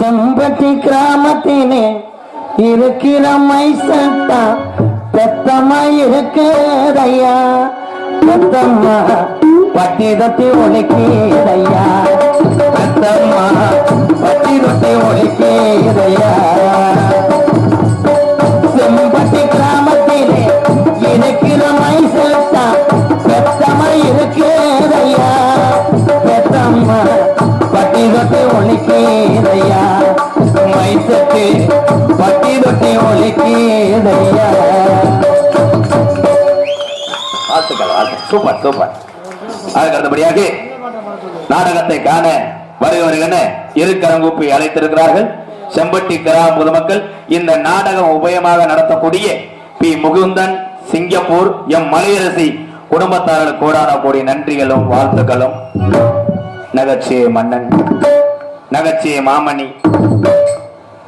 செம்பட்டி கிராமத்திலே இருக்கிற மைசட்டா பெத்தம்மா இருக்கிறதையா பெத்தம்மா பட்டி தொட்டி உனக்கே வாழ்த்துக்கள் வாழ்த்துக்கள். Super super. அதுக்கு அடுத்தபடியாக நாடகத்தை காண வருகிறவர்கள் வருகன இருக்கரங்குப்பை அழைத்திருக்கிறார்கள். செம்பட்டி கிராம பொதுமக்கள் இந்த நாடகம் உபயமாக நடத்தக்கூடிய P. Mukundan Singapore M. Malayarasi குடும்பத்தாரர்கள் கோடான கோடி நன்றிகளும் வாழ்த்துக்களும். நகைச்சுவை மன்னன் நகைச்சுவை மாமணி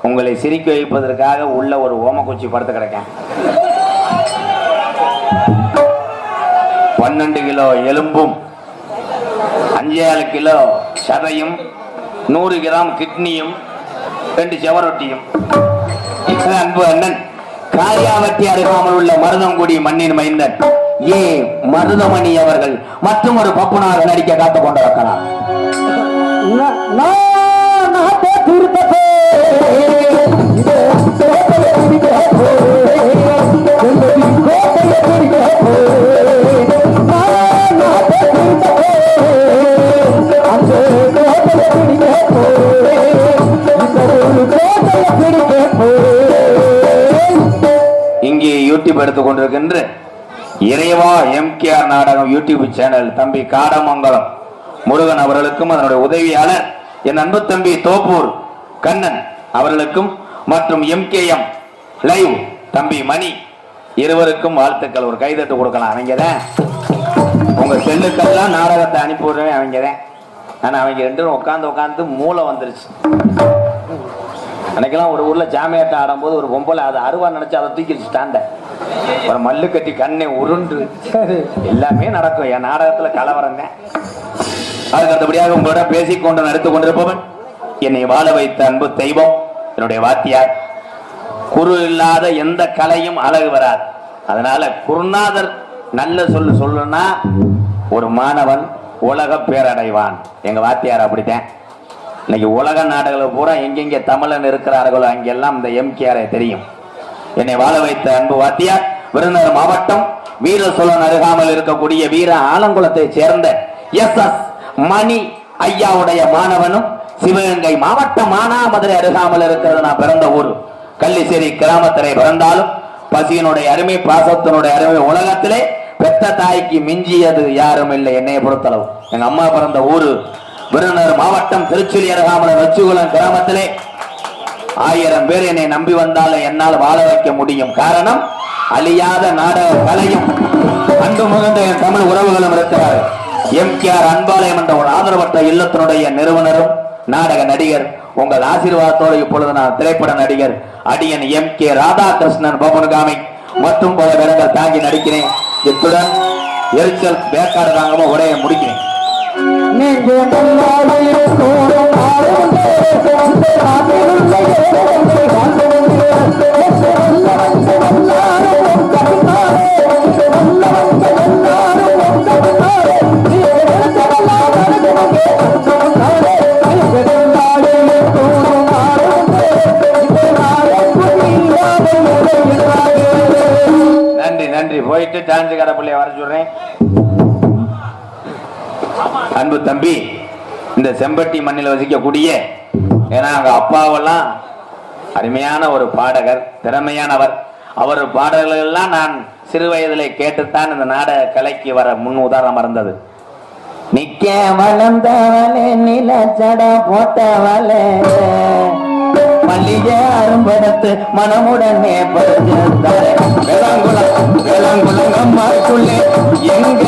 உங்களை சிரிக்க வைப்பதற்காக உள்ள ஒரு ஓமக்குச்சி படுத்து கிடக்கேன். பன்னெண்டு கிலோ எலும்பும் அஞ்சேழு கிலோ சதையும் நூறு கிராம் கிட்னியும் ரெண்டு செவரொட்டியும் அன்பு அண்ணன் காரியாவட்டி அருகாமல் உள்ள மருதங்குடி மண்ணின் மைந்தன் ஏ மருதமணி அவர்கள் மற்றும் ஒரு பப்புனாக நடிக்க காத்துக் கொண்டிருக்கிறார். எடுத்துக் கொண்டிருக்கின்ற இறைவா எம்கேஆர் நாடகம் யூடியூப் சேனல் தம்பி காடமங்கலம் முருகன் அவர்களுக்கும் அதனுடைய உதவியாளர் என் அன்பு தம்பி தோப்பூர் கண்ணன் அவர்களுக்கும் மற்றும் எம்கேஎம் லைவ் தம்பி மணி இருவருக்கும் வாழ்த்துக்கள். ஒரு கைதட்டு கொடுக்கலாம். அவங்க தான் உங்க செல்லுக்கெல்லாம் நாடகத்தை அனுப்பி விடுறேன். அவங்க தான் ஆனா அவங்க ரெண்டு உட்காந்து உட்காந்து மூளை வந்துருச்சு. அன்னைக்கெல்லாம் ஒரு ஊர்ல ஜாமியாட்டம் ஆடும்போது ஒரு பொம்பளை அதை அருவா நினைச்சு அதை தூக்கி ஸ்டாண்ட ஒரு மல்லு கட்டி கண்ணை உருண்டு. எல்லாமே நடக்கும். என் நாடகத்துல கலவரங்க. அதுக்கு அடுத்தபடியாக உங்களோட பேசிக்கொண்டு நடத்து கொண்டிருப்பவன் என்னை வாழ வைத்த அன்பு தெய்வம் என்னுடைய வாத்தியார். குரு இல்லாத எந்த கலையும் அழகு வராது. அதனால குருநாதர் நல்ல சொல்லு சொல்லுன்னா ஒரு மாணவன் உலக பேரடைவான். எங்க வாத்தியார் அப்படித்தான். இன்னைக்கு உலக நாடுகள் பூரா எங்கெங்கே தமிழன் இருக்கிறார்களோ அங்கெல்லாம் இந்த எம்கேஆரை தெரியும். என்னை வாழ வைத்த அன்பு வாத்தியார் விருந்தர் மாவட்டம் வீர சோழன் அருகாமல் இருக்கக்கூடிய வீர ஆலங்குளத்தை சேர்ந்த எஸ் எஸ் மணி ஐயாவுடைய மாணவனும் சிவகங்கை மாவட்டம் மானாமதுரை அருகாமல் இருக்கிறது. நான் பிறந்த ஊர் கள்ளிசேரி கிராமத்திலே பிறந்தாலும் பசியினுடைய அருமை பாசத்தினுடைய அருமை உலகத்திலே பெத்த தாய்க்கு மிஞ்சியது யாரும் இல்லை. என்னைய பொறுத்தளவு எங்க அம்மா பிறந்த ஊரு விருதுநகர் மாவட்டம் திருச்சுழி அருகாமல் வச்சுகுளம் கிராமத்திலே ஆயிரம் பேர் என்னை நம்பி வந்தாலும் என்னால் வாழ வைக்க முடியும். காரணம் அழியாத நாடக கலையும் அன்பு முகந்த என் தமிழ் உறவுகளும் இருக்கிறார் எம் கே ஆர் அன்பாலயம் என்ற ஒரு ஆதரவற்ற இல்லத்தினுடைய நிறுவனரும் நாடக நடிகர் உங்கள் ஆசீர்வாதத்தோடு இப்பொழுது நான் திரைப்பட நடிகர் அடியன் எம் கே ராதாகிருஷ்ணன் பவன்காமி மற்றும் பல இடங்கள் தாங்கி நடிக்கிறேன். இத்துடன் எரிச்சல் வேக்காடு தாங்காம உடைய முடிக்கிறேன். போயிட்டு டான்ஸ் கடை பிள்ளைய வர சொல்றேன். அன்பு தம்பி இந்த செம்பட்டி மண்ணில் வசிக்கக்கூடிய ஏன்னா அங்க அப்பாவெல்லாம் அருமையான ஒரு பாடகர் திறமையானவர். அவர் பாடல்கள் எல்லாம் நான் சிறு வயதிலே கேட்டுத்தான் இந்த நாடக கலைக்கு வர முன் உதாரணம் இருந்தது நிக்க வளர்ந்தவளே நிலச்சட போட்டவளே. மல்லிகை அரும்படுத்து மனமுடனே பறிச்சிருந்தாரே வேளாங்குளம் எங்க எங்க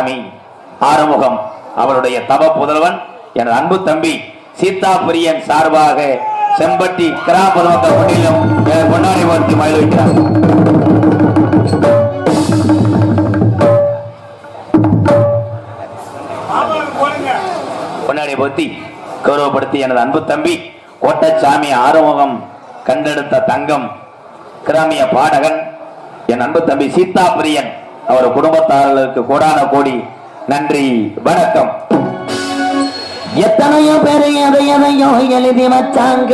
கோட்டச்சாமி ஆறுமுகம். அவருடைய தவ புதல்வன் எனது அன்பு தம்பி சீதா பிரியன் சார்பாக செம்பட்டி கிராம பொதுமக்கள் முன்னிலும் எனக்கு மயில் வைக்கிறார் பொன்னாடி போத்தி கௌரவப்படுத்தி எனது அன்பு தம்பி கோட்டச்சாமி ஆறுமுகம் கண்டெடுத்த தங்கம் கிராமிய பாடகன் என் அன்பு தம்பி சீதா பிரியன் அவர் குடும்பத்தார்களுக்கு கோடான கோடி நன்றி வணக்கம் எத்தனையோ பேரு எதை எதையோ எழுதி வச்சாங்க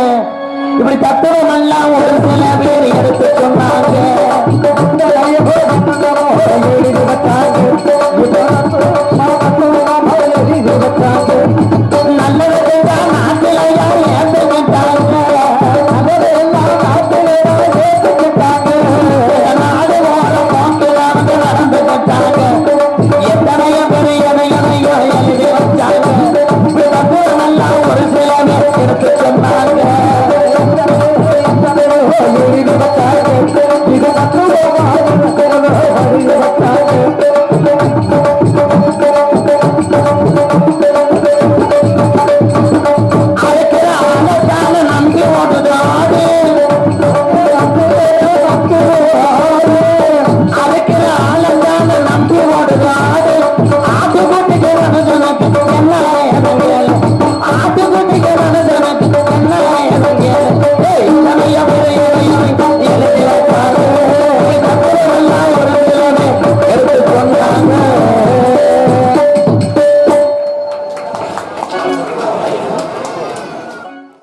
இப்படி தத்துவம் எல்லாம் ஒரு சில பேர் எடுத்து சொன்னாங்க எழுதி வச்சாங்க